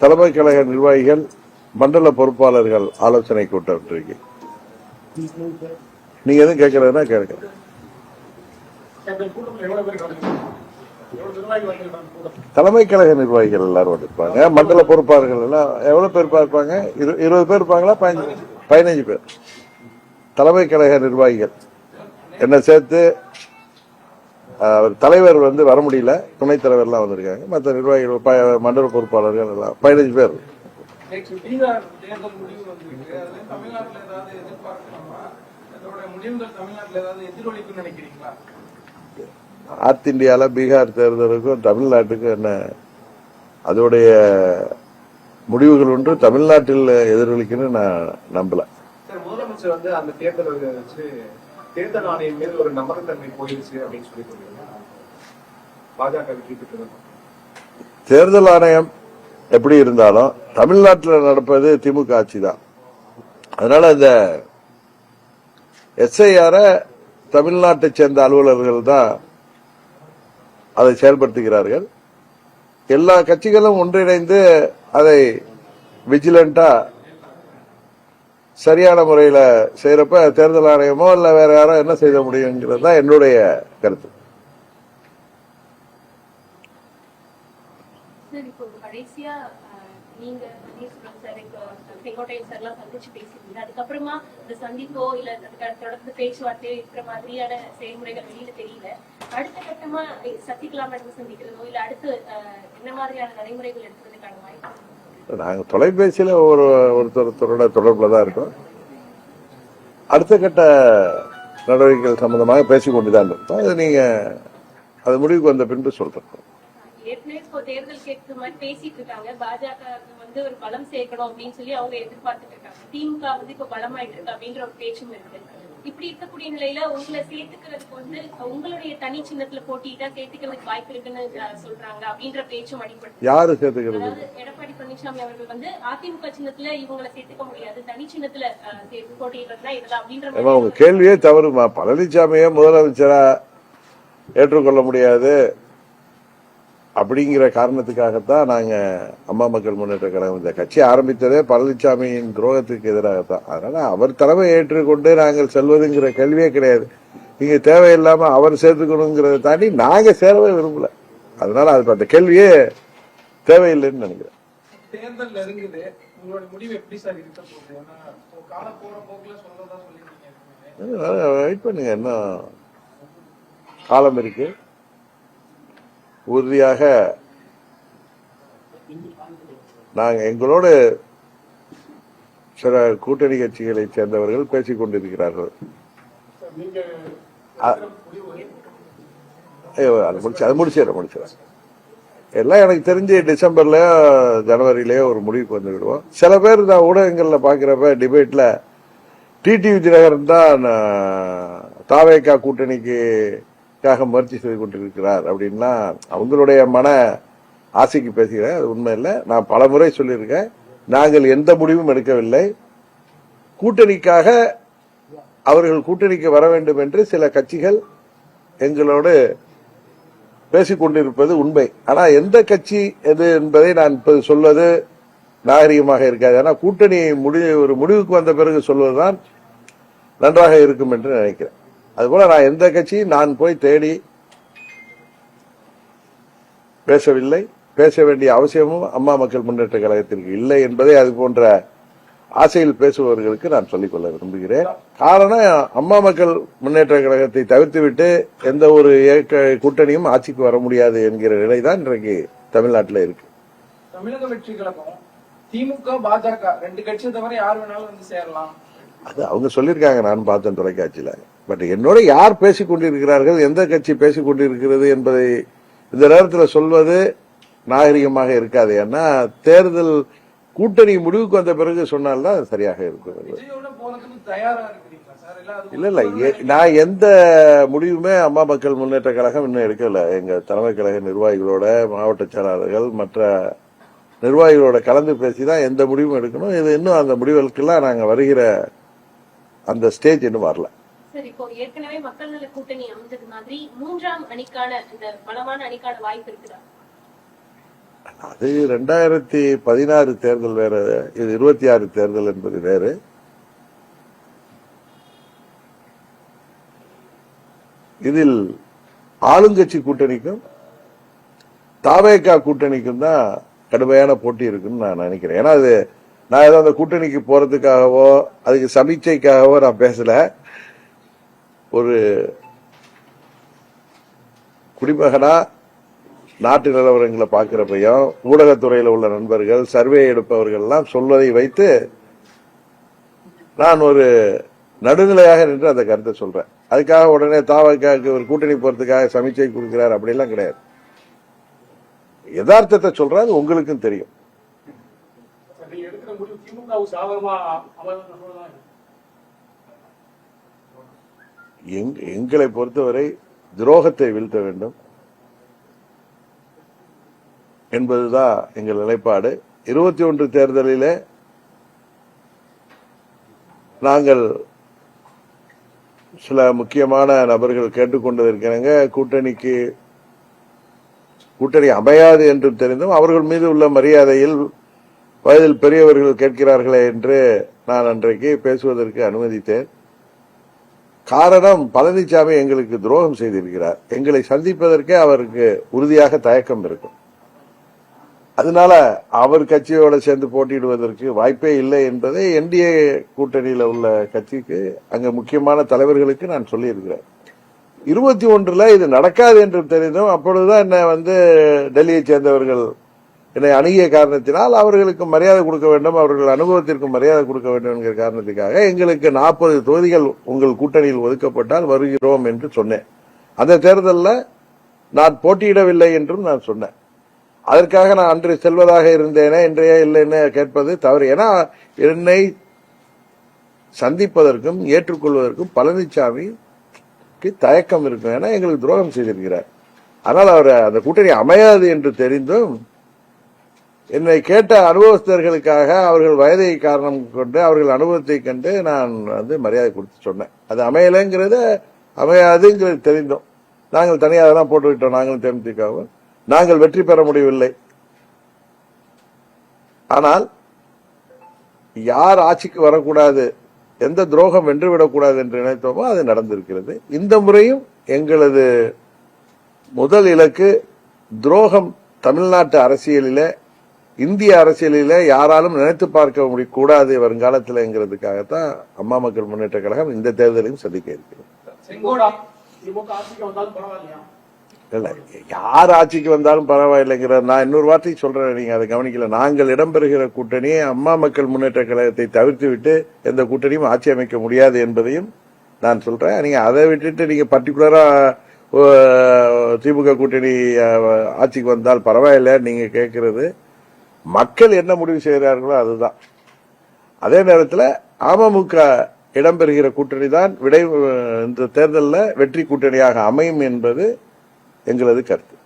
தலைமை கழக நிர்வாகிகள் மண்டல பொறுப்பாளர்கள் ஆலோசனை கூட்டம் இருக்கு நீங்க எதுவும் கேட்கறதுன்னா கேட்க தலைமை கழக நிர்வாகிகள் எல்லாரும் இருப்பாங்க. மண்டல பொறுப்பாளர்கள் எல்லாம் எவ்வளவு பேர் இருப்பாங்க? இரு- இருபது பேர் இருப்பாங்களா? பதினஞ்சு பதினஞ்சு பேர். தலைமை கழக நிர்வாகிகள். என்ன சேர்த்து தலைவர் வந்து வர முடியல. துணைத் தலைவர்லாம் வந்திருக்காங்க. மற்ற நிர்வாகிகள் மண்டல பொறுப்பாளர்கள் எல்லாம் பதினஞ்சு பேர். நார்த் இந்தியால பீகார் தேர்தலுக்கும் தமிழ்நாட்டுக்கும் என்ன அதோடைய முடிவுகள் ஒன்று தமிழ்நாட்டில் எதிரொலிக்குன்னு நான் நம்பல. சார் முதலமைச்சர் வந்து அந்த தேர்தல் வச்சு தேர்தல் ஆணையம் மீது ஒரு நம்பகத்தன்மை போயிடுச்சு அப்படின்னு சொல்லி பாஜக வெற்றி பெற்றது தேர்தல் ஆணையம் எப்படி இருந்தாலும் தமிழ்நாட்டில் நடப்பது திமுக ஆட்சி தான் அதனால இந்த எஸ்ஐஆர தமிழ்நாட்டை சேர்ந்த அலுவலர்கள் தான் அதை செயல்படுத்துகிறார்கள். எல்லா கட்சிகளும் ஒன்றிணைந்து அதை விஜிலண்டா சரியான முறையில செய்யறப்ப தேர்தல் ஆணையமோ இல்ல வேற யாரோ என்ன செய்ய முடியுங்கிறது தான் என்னுடைய கருத்து. கடைசியா அஹ், நீங்க பன்னீர்செல்வம் சார் எல்லாம் சந்திச்சு பேசியிருந்தீங்க. அதுக்கப்புறமா இந்த சந்திப்போ இல்ல அதுக்கு தொடர்ந்து பேச்சுவார்த்தையோ இருக்கிற மாதிரியான செயல்முறைகள் வெளியில தெரியல. அடுத்த கட்டமா அஹ், சசிகலா மேடம் சந்திக்கிறதோ? இல்ல அடுத்து அஹ், என்ன மாதிரியான நடைமுறைகள் எடுக்கிறதுக்கான வாய்ப்பு? நாங்க தொலைபேசியில ஒரு ஒருத்தொருத்தரோட தொடர்பில் தான் இருக்கோம். அடுத்த கட்ட நடவடிக்கைகள் சம்பந்தமாக பேசிக்கொண்டு தான் இருக்கோம். அது நீங்க அது முடிவுக்கு வந்த பின்பு சொல்கிறோம் இப்போ தேர்தல் கேட்கிற மாதிரி பேசிட்டு இருக்காங்க. பாஜக வந்து ஒரு பலம் சேர்க்கணும் அப்படின்னு சொல்லி அவங்க எதிர்பார்த்துட்டு இருக்காங்க. திமுக வந்து இப்ப பலமாயிட்டு இருக்கு அப்படின்ற ஒரு பேச்சும் இருக்கு. இப்படி இருக்கக்கூடிய நிலையில உங்களை சேர்த்துக்கிறதுக்கு வந்து உங்களுடைய தனி சின்னத்துல போட்டிட்டா சேர்த்துக்கிறதுக்கு வாய்ப்பு இருக்குன்னு சொல்றாங்க அப்படின்ற பேச்சும் அடிபடுது. யாரு சேர்த்துக்கிறது? எடப்பாடி பழனிசாமி அவர்கள் வந்து அதிமுக சின்னத்துல இவங்களை சேர்த்துக்க முடியாது தனி சின்னத்துல போட்டியிடுறதுனா இதெல்லாம் அப்படின்ற உங்க கேள்வியே தவறுமா பழனிசாமியே முதலமைச்சரா ஏற்றுக்கொள்ள முடியாது. அப்படிங்கிற காரணத்துக்காகத்தான் நாங்க அம்மா மக்கள் முன்னேற்ற கழகம் இந்த கட்சி ஆரம்பித்ததே பழனிசாமியின் துரோகத்துக்கு எதிராகத்தான். அதனால அவர் தலைமை ஏற்றுக்கொண்டு நாங்கள் செல்வதுங்கிற கேள்வியே கிடையாது. நீங்க தேவையில்லாம அவர் சேர்த்துக்கணுங்கிறத தாண்டி நாங்க சேரவே விரும்பல. அதனால அது அந்த கேள்வியே தேவையில்லைன்னு நினைக்கிறேன். தேர்தல் நெருங்குது. உங்களோட முடிவு எப்படி சார் இருக்க போகுது? ஏன்னா இப்போ கால போற போக்குல சொல்றதா சொல்லிருக்கீங்க வெயிட் பண்ணுங்க இன்னும் காலம் இருக்கு. உறுதியாக நாங்க எங்களோடு சில கூட்டணி கட்சிகளை சேர்ந்தவர்கள் பேசிக் கொண்டிருக்கிறார்கள். அது முடிச்சு அது முடிச்சிடறேன் முடிச்சிடறேன் எல்லாம் எனக்கு தெரிஞ்சு டிசம்பர்லயோ ஜனவரிலயோ ஒரு முடிவுக்கு வந்து விடுவோம் சில பேர் நான் ஊடகங்கள்ல பாக்குறப்ப டிபேட்ல டிடிவி தினகரன் தான் ஆஹ், தாவேகா க்காக முயற்சி செய்து கொண்டிருக்கிறார் அப்படின்னா அவங்களுடைய மன ஆசைக்கு பேசுகிறேன். அது உண்மை இல்லை. நான் பல முறை சொல்லியிருக்கேன். நாங்கள் எந்த முடிவும் எடுக்கவில்லை. கூட்டணிக்காக அவர்கள் கூட்டணிக்கு வர வேண்டும் என்று சில கட்சிகள் எங்களோடு பேசிக் கொண்டிருப்பது உண்மை. ஆனால் எந்த கட்சி எது என்பதை நான் இப்போது சொல்வது நாகரிகமாக இருக்காது. ஆனால் கூட்டணி முடி ஒரு முடிவுக்கு வந்த பிறகு சொல்வதுதான் நன்றாக இருக்கும் என்று நினைக்கிறேன். அதுபோல நான் எந்த கட்சியும் நான் போய் தேடி பேசவில்லை. பேச வேண்டிய அவசியமும் அம்மா மக்கள் முன்னேற்ற கழகத்திற்கு இல்லை என்பதை அது போன்ற ஆசையில் பேசுபவர்களுக்கு நான் சொல்லிக்கொள்ள விரும்புகிறேன். காரணம் அம்மா மக்கள் முன்னேற்ற கழகத்தை தவிர்த்துவிட்டு எந்த ஒரு இயக்க கூட்டணியும் ஆட்சிக்கு வர முடியாது என்கிற நிலைதான் இன்றைக்கு தமிழ்நாட்டில் இருக்கு. தமிழக வெற்றி கழகம் திமுக பாஜக ரெண்டு கட்சியை தவிர யார் வேணாலும் வந்து சேரலாம். அது அவங்க சொல்லியிருக்காங்க. நான் பார்த்தேன் தொலைக்காட்சியில. பட் என்னோட யார் பேசிக் கொண்டிருக்கிறார்கள் எந்த கட்சி பேசிக் கொண்டிருக்கிறது என்பதை இந்த நேரத்தில் சொல்வது நாகரிகமாக இருக்காது. ஏன்னா தேர்தல் கூட்டணி முடிவுக்கு வந்த பிறகு சொன்னால்தான் சரியாக சார்? இல்ல இல்ல நான் எந்த முடிவுமே அம்மா மக்கள் முன்னேற்ற கழகம் இன்னும் எடுக்கல. எங்க தலைமை கழக நிர்வாகிகளோட மாவட்ட செயலாளர்கள் மற்ற நிர்வாகிகளோட கலந்து பேசிதான் எந்த முடிவும் எடுக்கணும். இது இன்னும் அந்த முடிவுகளுக்கெல்லாம் நாங்க வருகிற அந்த ஸ்டேஜ் இன்னும் வரல. இப்போ ஏற்கனவே மக்கள் நல கூட்டணி அமைஞ்சது மாதிரி மூன்றாம் அணிக்கான இந்த பலமான அணிக்கான வாய்ப்பு இருக்குதா? அது ரெண்டாயிரத்தி பதினாறு தேர்தல் வேற இது இருபத்தி ஆறு தேர்தல் என்பது வேறு. இதில் ஆளுங்கட்சி கூட்டணிக்கும் தாவேக்கா கூட்டணிக்கும் தான் கடுமையான போட்டி இருக்குன்னு நான் நினைக்கிறேன். ஏன்னா அது நான் ஏதோ அந்த கூட்டணிக்கு போறதுக்காகவோ அதுக்கு சமீட்சைக்காகவோ நான் பேசல. ஒரு குடிமகனா நாட்டு நிலவரங்களை பார்க்கிறப்பையும் ஊடகத்துறையில் உள்ள நண்பர்கள் சர்வே எடுப்பவர்கள் எல்லாம் சொல்வதை வைத்து நான் ஒரு நடுநிலையாக நின்று அந்த கருத்தை சொல்றேன். அதுக்காக உடனே தாவக்காக்கு ஒரு கூட்டணி போறதுக்காக சமீட்சை கொடுக்கிறார் அப்படிலாம் கிடையாது. யதார்த்தத்தை சொல்றேன் அது உங்களுக்கும் தெரியும் நீங்க எடுக்கிற முடிவு திமுகவுக்கு சாதகமா அமைதான் எங்- எங்களை பொறுத்தவரை துரோகத்தை வீழ்த்த வேண்டும். என்பதுதான் எங்கள் நிலைப்பாடு. இருபத்தி ஒன்று தேர்தலில் நாங்கள் சில முக்கியமான நபர்கள் கேட்டுக்கொண்டிருக்கிறாங்க கூட்டணிக்கு கூட்டணி அமையாது என்றும் தெரிந்தும் அவர்கள் மீது உள்ள மரியாதையில் வயதில் பெரியவர்கள் கேட்கிறார்களே என்று நான் அன்றைக்கு பேசுவதற்கு அனுமதித்தேன். காரணம் பழனிசாமி எங்களுக்கு துரோகம் செய்திருக்கிறார். எங்களை சந்திப்பதற்கே அவருக்கு உறுதியாக தயக்கம் இருக்கும். அதனால அவர் கட்சியோட சேர்ந்து போட்டியிடுவதற்கு வாய்ப்பே இல்லை என்பதை என்டிஏ கூட்டணியில் உள்ள கட்சிக்கு அங்க முக்கியமான தலைவர்களுக்கு நான் சொல்லியிருக்கிறேன். இருபத்தி ஒன்றுல இது நடக்காது என்று தெரிந்தும் அப்பொழுதுதான் என்ன வந்து டெல்லியை சேர்ந்தவர்கள் என்னை அணுகிய காரணத்தினால் அவர்களுக்கு மரியாதை கொடுக்க வேண்டும் அவர்கள் அனுபவத்திற்கு மரியாதை கொடுக்க வேண்டும் என்கிற காரணத்துக்காக எங்களுக்கு நாற்பது தொகுதிகள் உங்கள் கூட்டணியில் ஒதுக்கப்பட்டால் வருகிறோம் என்று சொன்னேன். அந்த தேர்தலில் நான் போட்டியிடவில்லை என்றும் நான் சொன்னேன். அதற்காக நான் அன்று செல்வதாக இருந்தேனே இன்றைய இல்லைன்னு கேட்பது தவறு. ஏன்னா என்னை சந்திப்பதற்கும் ஏற்றுக்கொள்வதற்கும் பழனிசாமிக்கு தயக்கம் இருக்கும். ஏன்னா எங்களுக்கு துரோகம் செய்திருக்கிறார். ஆனால் அவர் அந்த கூட்டணி அமையாது என்று தெரிந்தும் என்னை கேட்ட அனுபவஸ்தர்களுக்காக அவர்கள் வயதை காரணம் கொண்டு அவர்கள் அனுபவத்தை கண்டு நான் வந்து மரியாதை கொடுத்து சொன்னேன். அது அமையலைங்கிறத அமையாதுங்கிறது தெரிந்தோம். நாங்கள் தனியாக தான் போட்டுவிட்டோம். நாங்களும் தேமுதிகவும் நாங்கள் வெற்றி பெற முடியவில்லை. ஆனால் யார் ஆட்சிக்கு வரக்கூடாது எந்த துரோகம் வென்றுவிடக்கூடாது என்று நினைத்தோமோ அது நடந்திருக்கிறது. இந்த முறையும் எங்களது முதல் இலக்கு துரோகம் தமிழ்நாட்டு அரசியலிலே இந்திய அரசியலிலே யாராலும் நினைத்து பார்க்க முடிய கூடாது வருங்காலத்தில்ங்கிறதுக்காகத்தான் அம்மா மக்கள் முன்னேற்ற கழகம் இந்த தேர்தலையும் சந்திக்க இருக்கிறது. இல்ல யார் ஆட்சிக்கு வந்தாலும் பரவாயில்லைங்கிற நான் இன்னொரு வார்த்தை சொல்றேன் நீங்க அதை கவனிக்கல. நாங்கள் இடம்பெறுகிற கூட்டணி அம்மா மக்கள் முன்னேற்ற கழகத்தை தவிர்த்து விட்டு எந்த கூட்டணியும் ஆட்சி அமைக்க முடியாது என்பதையும் நான் சொல்றேன். நீங்க அதை விட்டுட்டு நீங்க பர்டிகுலரா திமுக கூட்டணி ஆட்சிக்கு வந்தால் பரவாயில்ல நீங்க கேட்கறது மக்கள் என்ன முடிவு செய்கிறார்களோ அதுதான். அதே நேரத்தில் அமமுக இடம்பெறுகிற கூட்டணி தான் விடை இந்த தேர்தலில் வெற்றி கூட்டணியாக அமையும் என்பது எங்களது கருத்து.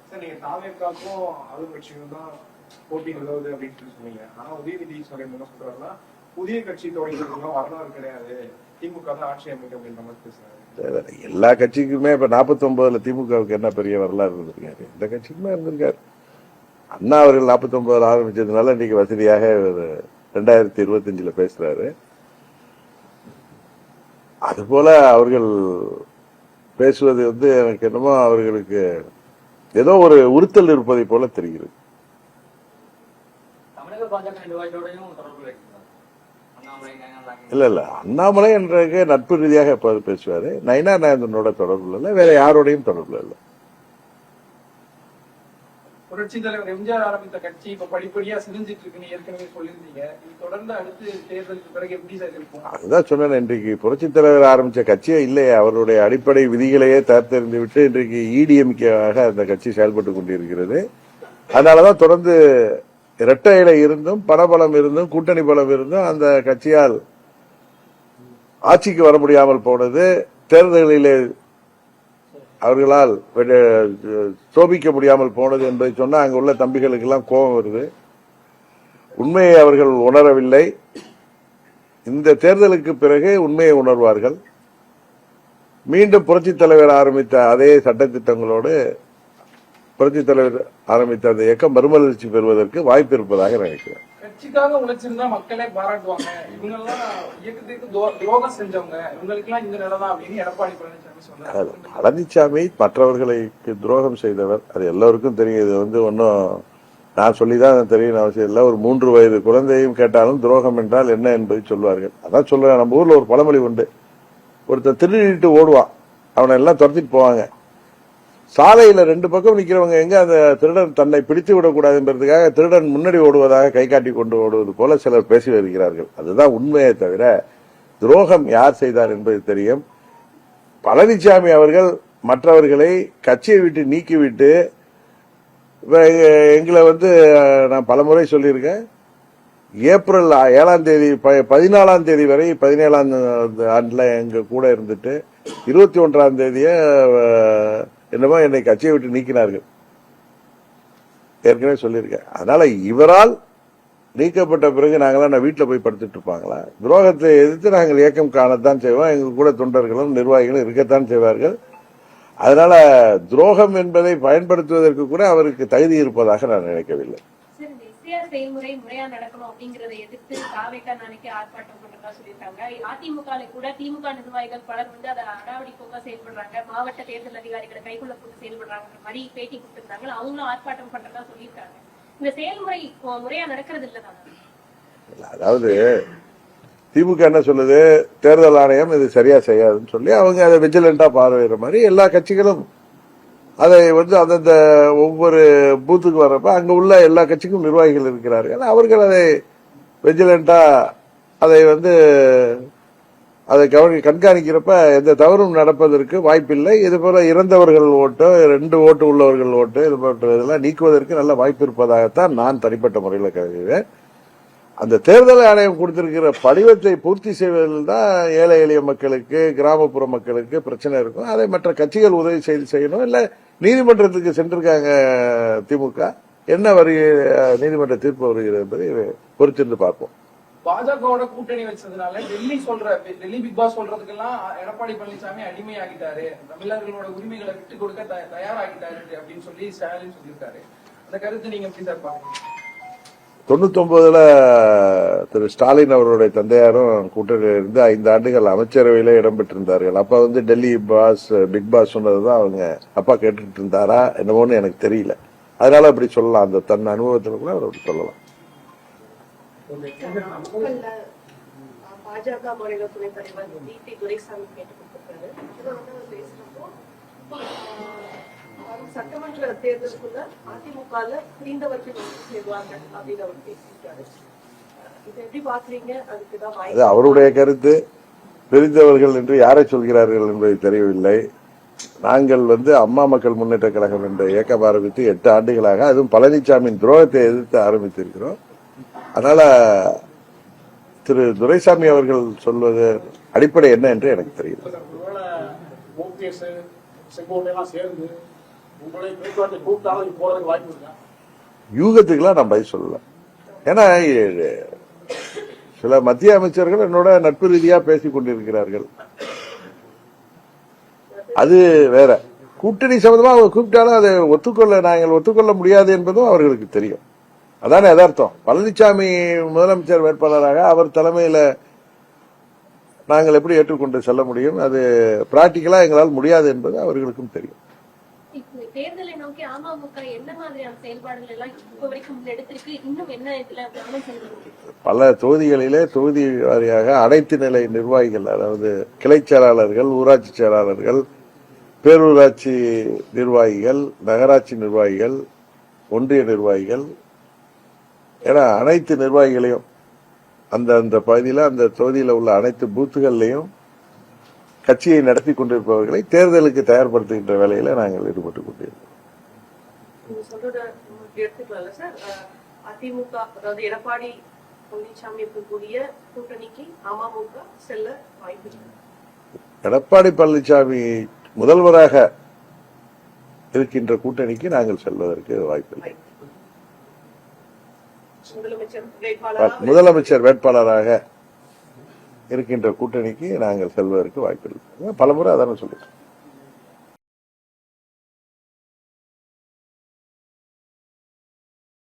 எல்லா கட்சிக்குமே இப்ப 49 திமுகவுக்கு என்ன பெரிய வரலாறு இருந்திருக்காரு? இந்த கட்சிக்குமே இருந்திருக்காரு. அண்ணா அவர்கள் 49 ஆரம்பிச்சதுனால இன்னைக்கு வசதியாக ஒரு ரெண்டாயிரத்தி இருபத்தஞ்சுல பேசுறாரு. அதுபோல அவர்கள் பேசுவது வந்து எனக்கு என்னமோ அவர்களுக்கு ஏதோ ஒரு உறுத்தல் இருப்பதை போல தெரிகிறது. தொடர்பு இல்ல இல்ல. அண்ணாமலை என்றக்கு நட்பு ரீதியாக எப்போது பேசுவாரு? நயினா நாயந்தனோட தொடர்புல இல்ல வேற யாரோடையும் தொடர்புல இல்ல. புரட்சி தலைவர் எம்ஜிஆர் ஆரம்பித்த கட்சி இப்ப படிப்படியா சிரிஞ்சிட்டு இருக்குன்னு ஏற்கனவே சொல்லியிருந்தீங்க. இது தொடர்ந்து அடுத்து தேர்தலுக்கு பிறகு எப்படி சார் இருக்கும்? அதுதான் சொன்னேன். இன்றைக்கு புரட்சி தலைவர் ஆரம்பிச்ச கட்சியே இல்லையே. அவருடைய அடிப்படை விதிகளையே தத்தெறிந்து விட்டு இன்றைக்கு இடிஎம்கேவாக அந்த கட்சி செயல்பட்டு கொண்டிருக்கிறது. அதனாலதான் தொடர்ந்து இரட்டை இலை இருந்தும் பணபலம் இருந்தும் கூட்டணி பலம் இருந்தும் அந்த கட்சியால் ஆட்சிக்கு வர முடியாமல் போனது. தேர்தலிலே அவர்களால் சோபிக்க முடியாமல் போனது என்பதை சொன்னால் அங்க உள்ள தம்பிகளுக்கெல்லாம் கோபம் வருது. உண்மையை அவர்கள் உணரவில்லை. இந்த தேர்தலுக்கு பிறகு உண்மையை உணர்வார்கள். மீண்டும் புரட்சி தலைவர் ஆரம்பித்த அதே சட்டத்திட்டங்களோடு புரட்சி தலைவர் ஆரம்பித்த அந்த இயக்கம் மறுமலர்ச்சி பெறுவதற்கு வாய்ப்பு இருப்பதாக நினைக்கிறேன். கட்சிக்காக உழைச்சிருந்தா மக்களே பாராட்டுவாங்க. இவங்க எல்லாம் இயக்கத்துக்கு துரோகம் செஞ்சவங்க. இவங்களுக்கு எல்லாம் இந்த நிலைதான் அப்படின்னு எடப்பாடி பழனிசாமி பழனிசாமி மற்றவர்களுக்கு துரோகம் செய்தவர் அது எல்லோருக்கும் தெரியும். இது வந்து ஒன்றும் நான் சொல்லிதான் தெரியும் அவசியம் இல்லை. ஒரு மூன்று வயது குழந்தையும் கேட்டாலும் துரோகம் என்றால் என்ன என்பதை சொல்வார்கள். அதான் சொல்லுவேன் நம்ம ஊர்ல ஒரு பழமொழி உண்டு. ஒருத்தர் திருடிட்டு ஓடுவான். அவனை எல்லாம் துரத்திட்டு போவாங்க. சாலையில ரெண்டு பக்கம் நிக்கிறவங்க எங்க அந்த திருடன் தன்னை பிடித்து விடக்கூடாது என்பதற்காக திருடன் முன்னாடி ஓடுவதாக கை காட்டி கொண்டு ஓடுவது போல சிலர் பேசி வருகிறார்கள். அதுதான் உண்மையே தவிர துரோகம் யார் செய்தார் என்பது தெரியும். பழனிசாமி அவர்கள் மற்றவர்களை கட்சியை விட்டு நீக்கிவிட்டு எங்களை வந்து நான் பலமுறை சொல்லியிருக்கேன். ஏப்ரல் ஏழாம் தேதி ப- பதினாலாம் தேதி வரை பதினேழாம் ஆண்டில் எங்கள் கூட இருந்துட்டு இருபத்தி ஒன்றாம் தேதிய என்னமோ என்னை கட்சியை விட்டு நீக்கினார்கள். ஏற்கனவே சொல்லியிருக்கேன். அதனால இவரால் நீக்கப்பட்ட பிறகு நாங்களாம் நான் வீட்டில் போய் படுத்துட்டு இருப்பாங்களா? துரோகத்தை எதிர்த்து நாங்கள் இயக்கம் காணத்தான் செய்வோம். எங்கள் கூட தொண்டர்களும் நிர்வாகிகளும் இருக்கத்தான் செய்வார்கள். அதனால துரோகம் என்பதை பயன்படுத்துவதற்கு கூட அவருக்கு தகுதி இருப்பதாக நான் நினைக்கவில்லை. செயல்முறை முறையா நடக்கணும் அப்படிங்கறதை எதிர்த்து காவேக்கா நாளைக்கு ஆர்ப்பாட்டம் பண்றதா சொல்லியிருக்காங்க. அதிமுக கூட திமுக நிர்வாகிகள் பலர் வந்து அதை அடாவடி போக்கா செயல்படுறாங்க. மாவட்ட தேர்தல் அதிகாரிகளை கைக்குள்ள போட்டு செயல்படுறாங்க மாதிரி பேட்டி கொடுத்திருந்தாங்க. அவங்களும் ஆர்ப்பாட்டம் பண்றதா சொல்லியிருக்காங்க. இந்த செயல்முறை முறையா நடக்கிறது இல்லதானா அதாவது திமுக என்ன சொல்லுது? தேர்தல் ஆணையம் இது சரியா செய்யாதுன்னு சொல்லி அவங்க அதை விஜிலண்டா பார்வையிடுற மாதிரி எல்லா கட்சிகளும் அதை வந்து அந்தந்த ஒவ்வொரு பூத்துக்கு வர்றப்ப அங்க உள்ள எல்லா கட்சிக்கும் நிர்வாகிகள் இருக்கிறார்கள். அவர்கள் அதை விஜிலண்டா அதை வந்து அதை கவனி கண்காணிக்கிறப்ப எந்த தவறும் நடப்பதற்கு வாய்ப்பில்லை. இது போல இறந்தவர்கள் ஓட்டு ரெண்டு ஓட்டு உள்ளவர்கள் ஓட்டு இது போன்ற இதெல்லாம் நீக்குவதற்கு நல்ல வாய்ப்பு இருப்பதாகத்தான் நான் தனிப்பட்ட முறையில் கருதுகிறேன். அந்த தேர்தல் ஆணையம் கொடுத்திருக்கிற படிவத்தை பூர்த்தி செய்வதில் தான் ஏழை எளிய மக்களுக்கு கிராமப்புற மக்களுக்கு பிரச்சனை இருக்கும். அதை மற்ற கட்சிகள் உதவி செய்து செய்யணும். இல்லை நீதிமன்றத்துக்கு சென்றிருக்காங்க திமுக. என்ன வரி நீதிமன்ற தீர்ப்பு வருகிறது என்பதை பொறுத்திருந்து பார்ப்போம். பாஜகவோட கூட்டணி வச்சதுனால டெல்லி சொல்ற டெல்லி பிக் பாஸ் சொல்றதுக்கெல்லாம் எடப்பாடி பழனிசாமி அடிமையாகிட்டாரு. தமிழர்களோட உரிமைகளை விட்டு கொடுக்க தயாராகிட்டாரு அப்படின்னு சொல்லி ஸ்டாலின் சொல்லியிருக்காரு. அந்த கருத்து நீங்க எப்படி சார் பாருங்க தொண்ணூத்தொன்பதுல திரு ஸ்டாலின் அவருடைய தந்தையாரும் கூட்டணியில் இருந்து ஐந்து ஆண்டுகள் அமைச்சரவையில இடம்பெற்றிருந்தார்கள் அப்ப வந்து டெல்லி பாஸ் பிக் பாஸ் சொன்னதுதான் அவங்க அப்பா கேட்டுட்டு இருந்தாரா என்னமோன்னு எனக்கு தெரியல. அதனால அப்படி சொல்லலாம். அந்த தன் அனுபவத்துல கூட அவர் அப்படி சொல்லலாம். நாமக்கல்ல பாஜக மாநில துணைத் தலைவர் டி டி துரைசாமி கேட்டுக் கொடுத்திருக்காரு. இதுல வந்து அவர் பேசுறப்போ அஹ், வரும் சட்டமன்ற தேர்தலுக்குள்ள அதிமுகல பிரிந்தவர்கள் வந்து சேருவார்கள் அப்படின்னு அவர் பேசியிருக்காரு. இதை எப்படி பாக்குறீங்க அவருடைய கருத்து. பிரிந்தவர்கள் என்று யாரை சொல்கிறார்கள் என்பது தெரியவில்லை. நாங்கள் வந்து அம்மா மக்கள் முன்னேற்ற கழகம் என்ற இயக்கம் ஆரம்பித்து எட்டு ஆண்டுகளாக அதுவும் பழனிசாமியின் துரோகத்தை எதிர்த்து ஆரம்பித்திருக்கிறோம். அதனால திரு துரைசாமி அவர்கள் சொல்வது அடிப்படை என்ன என்று எனக்கு தெரியல யூகத்துக்கெல்லாம் நான் பதில் சொல்லல. ஏன்னா சில மத்திய அமைச்சர்கள் என்னோட நட்பு ரீதியா பேசிக் கொண்டிருக்கிறார்கள். அது வேற. கூட்டணி சம்பந்தமா அவங்க கூப்பிட்டாலும் அதை ஒத்துக்கொள்ள நாங்கள் ஒத்துக்கொள்ள முடியாது என்பதும் அவர்களுக்கு தெரியும். அதானே யதார்த்தம். பழனிசாமி முதலமைச்சர் வேட்பாளராக அவர் தலைமையில நாங்கள் எப்படி ஏற்றுக்கொண்டு செல்ல முடியும்? அது பிராக்டிக்கலா எங்களால் முடியாது என்பது அவர்களுக்கும் தெரியும். பல தொகுதிகளிலே தொகுதி வாரியாக அனைத்து நிலை நிர்வாகிகள் அதாவது கிளை செயலாளர்கள் ஊராட்சி செயலாளர்கள் பேரூராட்சி நிர்வாகிகள் நகராட்சி நிர்வாகிகள் ஒன்றிய நிர்வாகிகள் என அனைத்து நிர்வாகிகளையும் அந்த அந்த பகுதியில் அந்த தொகுதியில் உள்ள அனைத்து பூத்துகள்லையும் கட்சியை நடத்தி கொண்டிருப்பவர்களை தேர்தலுக்கு தயார்படுத்துகின்ற வேலையில நாங்கள் ஈடுபட்டு கொண்டிருக்கிறோம். அதிமுக அதாவது எடப்பாடி பழனிசாமி இருக்கக்கூடிய கூட்டணிக்கு அமமுக செல்ல வாய்ப்பு இருக்கு. எடப்பாடி பழனிசாமி முதல்வராக இருக்கின்ற கூட்டணிக்கு நாங்கள் செல்வதற்கு வாய்ப்பில்லை. முதலமைச்சர் வேட்பாளராக இருக்கின்ற கூட்டணிக்கு நாங்கள் செல்வதற்கு வாய்ப்பில்லை. பலமுறை அதான சொல்லிட்டோம்.